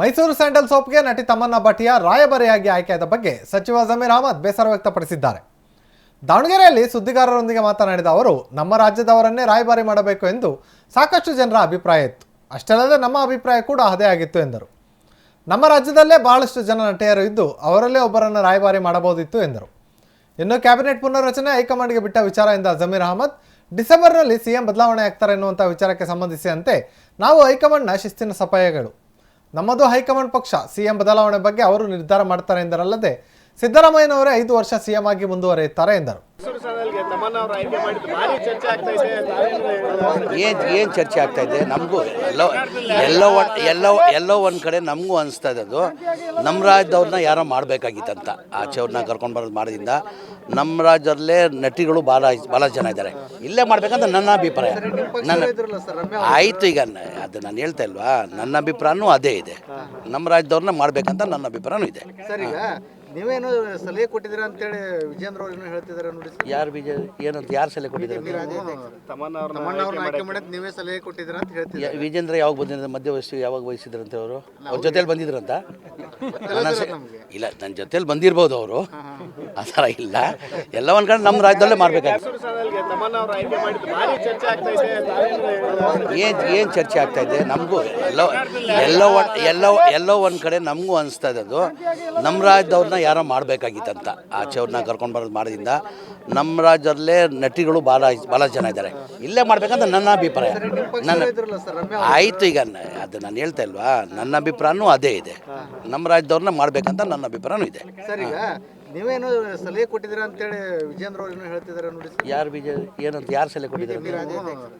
Mysuru sandal ಸೋಪ್ಗೆ ನಟಿ ತಮನ್ನಾ ಭಟಿಯ ರಾಯಭಾರಿಯಾಗಿ ಆಯ್ಕೆಯಾದ ಬಗ್ಗೆ ಸಚಿವ ಜಮೀರ್ ಅಹಮದ್ ಬೇಸರ ವ್ಯಕ್ತಪಡಿಸಿದ್ದಾರೆ. ದಾವಣಗೆರೆಯಲ್ಲಿ ಸುದ್ದಿಗಾರರೊಂದಿಗೆ ಮಾತನಾಡಿದ ಅವರು, ನಮ್ಮ ರಾಜ್ಯದವರನ್ನೇ ರಾಯಭಾರಿ ಮಾಡಬೇಕು ಎಂದು ಸಾಕಷ್ಟು ಜನರ ಅಭಿಪ್ರಾಯ ಇತ್ತು. ಅಷ್ಟಲ್ಲದೆ ನಮ್ಮ ಅಭಿಪ್ರಾಯ ಕೂಡ ಅದೇ ಆಗಿತ್ತು ಎಂದರು. ನಮ್ಮ ರಾಜ್ಯದಲ್ಲೇ ಬಹಳಷ್ಟು ಜನ ನಟಿಯರು ಇದ್ದು ಅವರಲ್ಲೇ ಒಬ್ಬರನ್ನು ರಾಯಭಾರಿ ಮಾಡಬಹುದಿತ್ತು ಎಂದರು. ಇನ್ನು ಕ್ಯಾಬಿನೆಟ್ ಪುನರ್ರಚನೆ ಹೈಕಮಾಂಡ್ಗೆ ಬಿಟ್ಟ ವಿಚಾರ ಎಂದ ಜಮೀರ್ ಅಹಮದ್, ಡಿಸೆಂಬರ್ನಲ್ಲಿ ಸಿಎಂ ಬದಲಾವಣೆ ಆಗ್ತಾರೆ ಎನ್ನುವಂಥ ವಿಚಾರಕ್ಕೆ ಸಂಬಂಧಿಸಿದಂತೆ ನಾವು ಹೈಕಮಾಂಡ್ನ ಶಿಸ್ತಿನ ಸಪಾಯಗಳು. ನಮ್ಮದು ಹೈಕಮಾಂಡ್ ಪಕ್ಷ ಸಿಎಂ ಬದಲಾವಣೆ ಬಗ್ಗೆ ಅವರು ನಿರ್ಧಾರ ಮಾಡ್ತಾರೆ ಎಂದರಲ್ಲದೆ ಸಿದ್ದರಾಮಯ್ಯನವರೇ ಐದು ವರ್ಷ ಸಿಎಂ ಆಗಿ ಮುಂದುವರಿಯುತ್ತಾರೆ ಎಂದರು. ಏನು ಏನು ಚರ್ಚೆ ಆಗ್ತಾ ಇದೆ? ನಮಗೂ ಎಲ್ಲೋ ಎಲ್ಲೋ ಒನ್ ಎಲ್ಲೋ ಎಲ್ಲೋ ಒಂದು ಕಡೆ ನಮಗೂ ಅನಿಸ್ತಾ ಇದೆ ಅದು ನಮ್ಮ ರಾಜ್ಯದವ್ರನ್ನ ಯಾರೋ ಮಾಡಬೇಕಾಗಿತ್ತಂತ. ಆಚೆಯವ್ರನ್ನ ಕರ್ಕೊಂಡು ಬರೋದು ಮಾಡೋದ್ರಿಂದ ನಮ್ಮ ರಾಜ್ಯದಲ್ಲೇ ನಟಿಗಳು ಭಾಳ ಭಾಳ ಜನ ಇದ್ದಾರೆ. ಇಲ್ಲೇ ಮಾಡಬೇಕಂತ ನನ್ನ ಅಭಿಪ್ರಾಯ. ನನ್ನ ಆಯಿತು ಈಗ ಅದು ನಾನು ಹೇಳ್ತಾ ಇಲ್ವಾ? ನನ್ನ ಅಭಿಪ್ರಾಯನೂ ಅದೇ ಇದೆ. ನಮ್ಮ ರಾಜ್ಯದವ್ರನ್ನ ಮಾಡಬೇಕಂತ ನನ್ನ ಅಭಿಪ್ರಾಯನೂ ಇದೆ. ಸರ್ ಈಗ ನೀವೇನು ಸಲಹೆ ಕೊಟ್ಟಿದ್ದೀರಾ ಅಂತೇಳಿ ವಿಜೇಂದ್ರ ಅವ್ರು ಏನೋ ಹೇಳ್ತಿದ್ದಾರೆ ನೋಡಿ. ಯಾರು ಬೀಜ ಏನಂತ ಯಾರು ಸಲಹೆ ಕೊಟ್ಟಿದ್ದಾರೆ? ಆಯ್ಕೆ ಮಾಡಿದ್ ನೀವೇ ಸಲಹೆ ಕೊಟ್ಟಿದ್ದೀರಾ ಅಂತ ಹೇಳ್ತಿದ್ದಾರೆ. ಯ- ವಿಜೇಂದ್ರ ಯಾವಾಗ ಬಂದಿದ್ರು ಮಧ್ಯ ವಯಸ್ಸು ಯಾವಾಗ ವಹಿಸಿದ್ರಂತೆ ಅವರು? ಅವ್ರ ಜೊತೆಲಿ ಬಂದಿದ್ರಂತ? ನನ್ನ ಸ- ಇಲ್ಲ ನನ್ನ ಜೊತೆಲಿ ಬಂದಿರ್ಬೋದು ಅವರು. ಆ ಥರ ಇಲ್ಲ. ಎಲ್ಲ ಒಂದು ಕಡೆ ನಮ್ಮ ರಾಜ್ಯದಲ್ಲೇ ಮಾಡಬೇಕಾಗಿತ್ತು ಏನ್ ಏನ್ ಚರ್ಚೆ ಆಗ್ತಾ ಇದೆ ತಾವೇನು ಏನು ಏನು ಚರ್ಚೆ ಆಗ್ತಾ ಇದೆ? ನಮಗೂ ಎಲ್ಲೋ ಎಲ್ಲೋ ಒಂದ್- ಎಲ್ಲೋ ಎಲ್ಲೋ ಒಂದು ಕಡೆ ನಮಗೂ ಅನಿಸ್ತಾ ಇದೆ ಅದು ನಮ್ಮ ರಾಜ್ಯದವ್ರನ್ನ ಯಾರೋ ಮಾಡಬೇಕಾಗಿತ್ತಂತ. ಆಚೆಯವ್ರನ್ನ ಕರ್ಕೊಂಡು ಬರೋದು ಮಾಡೋದ್ರಿಂದ ನಮ್ಮ ರಾಜ್ಯದಲ್ಲೇ ನಟಿಗಳು ಭಾಳ ಭಾಳ ಜನ ಇದ್ದಾರೆ. ಇಲ್ಲೇ ಮಾಡಬೇಕಂತ ನನ್ನ ಅಭಿಪ್ರಾಯ. ನನ್ನ ಆಯಿತು ಈಗ ನ- ಅದು ನಾನು ಹೇಳ್ತಾ ಇಲ್ವಾ? ನನ್ನ ಅಭಿಪ್ರಾಯನೂ ಅದೇ ಇದೆ. ನಮ್ಮ ರಾಜ್ಯದವ್ರನ್ನ ಮಾಡಬೇಕಂತ ನನ್ನ ಅಭಿಪ್ರಾಯನೂ ಇದೆ. ಸರ್ ಈಗ ನೀವೇನು ಸಲಹೆ ಕೊಟ್ಟಿದ್ದೀರಾ ಅಂತೇಳಿ ವಿಜೇಂದ್ರ ಅವ್ರು ಏನೋ ಹೇಳ್ತಿದ್ದಾರೆ ನೋಡಿ. ಯಾರು ಬೀಜ ಏನಂತ ಯಾರು ಸಲಹೆ ಕೊಟ್ಟಿದ್ದಾರೆ?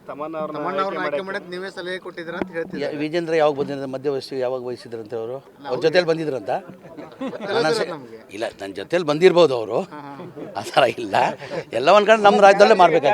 ತಮನ್ನ ಅವ್ರನ್ನ ತಮ್ಮಣ್ಣ ಆಯ್ಕೆ ಮಾಡಿದ್ ನೀವೇ ಸಲಹೆ ಕೊಟ್ಟಿದ್ದೀರಾ ಅಂತ ಹೇಳ್ತಿದ್ದಾರೆ. ಯ- ವಿಜೇಂದ್ರ ಯಾವಾಗ ಬಂದಿದ್ರು ಮಧ್ಯ ವಯಸ್ಸು ಯಾವಾಗ ವಹಿಸಿದ್ರಂತೆ ಅವರು? ಅವ್ರ ಜೊತೆಲಿ ಬಂದಿದ್ರಂತ? ಅಂತ ಸ- ಇಲ್ಲ ನನ್ನ ಜೊತೆಲಿ ಬಂದಿರ್ಬೋದು ಅವರು. ಆ ಥರ ಇಲ್ಲ. ಎಲ್ಲ ಒಂದು ಕಡೆ ನಮ್ಮ ರಾಜ್ಯದಲ್ಲೇ ಮಾಡಬೇಕಾಗಿತ್ತು